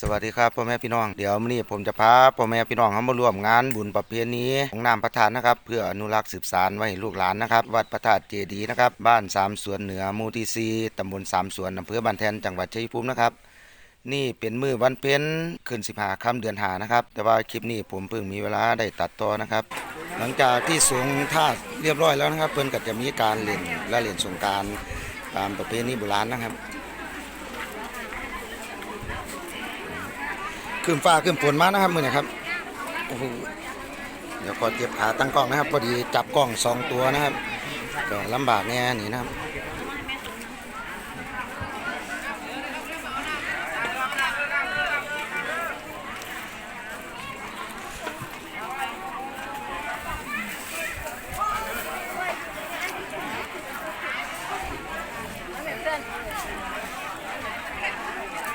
สวัสดีครับพ่อแม่พี่น้องเดี๋ยวมื้อนี้ผมจะพาพ่อแม่พี่น้องเฮามาร่วมงานบุญประเพณีของน้ำพระธาตุนะครับ เพื่ออนุรักษ์สืบสานไว้ให้ลูกหลานนะครับ วัดพระธาตุเจดีย์นะครับ บ้านสามสวนเหนือหมู่ที่สี่ตำบลสามสวนอำเภอบ้านแทนจังหวัดชัยภูมินะครับ นี่เป็นมือวันเพ็ญขึ้นสิบหาค่ำเดือนหานะครับ แต่ว่าคลิปนี้ผมเพิ่งมีเวลาได้ตัดต่อนะครับ หลังจากที่สงท่าเรียบร้อยแล้วนะครับ เพิ่นก็จะมีการเล่นและเล่นสงการตามประเพณีโบราณนะครับ ขึ้นฟ้าขึ้นฝนมานะครับมือนี้ครับโอ้โหเดี๋ยวก็เจ็บขาตั้งกล้องนะครับพอดีจับกล้องสองตัวนะครับก็ลำบากแน่นี่นะครับ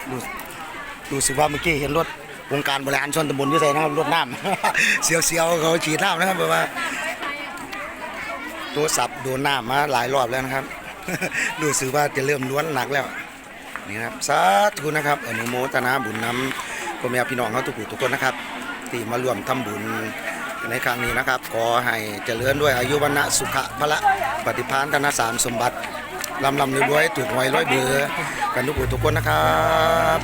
ดู ดูสิว่าเมื่อกี้เห็นรถวงการบริหารชนตำบลยี่ไสนะครับรถน้ำ เสียวๆเขาฉีดน้ำนะครับแบบว่าตัวสับโดนน้ำมาหลายรอบแล้วนะครับดูสึกว่าจะเริ่มล้วนหนักแล้วนี่ครับสาธุนะครับอนุโมทนาบุญน้ำพ่อแม่พี่น้องเขาทุกผู้ทุกคนนะครับที่มาร่วมทำบุญในครั้งนี้นะครับ ขอให้เจริญด้วยอายุวันนะสุขะพละปฏิภาณธนสารสมบัติลำลำรวยๆถูกหวยร้อยเบือกันทุกผู้ทุกคนนะครับ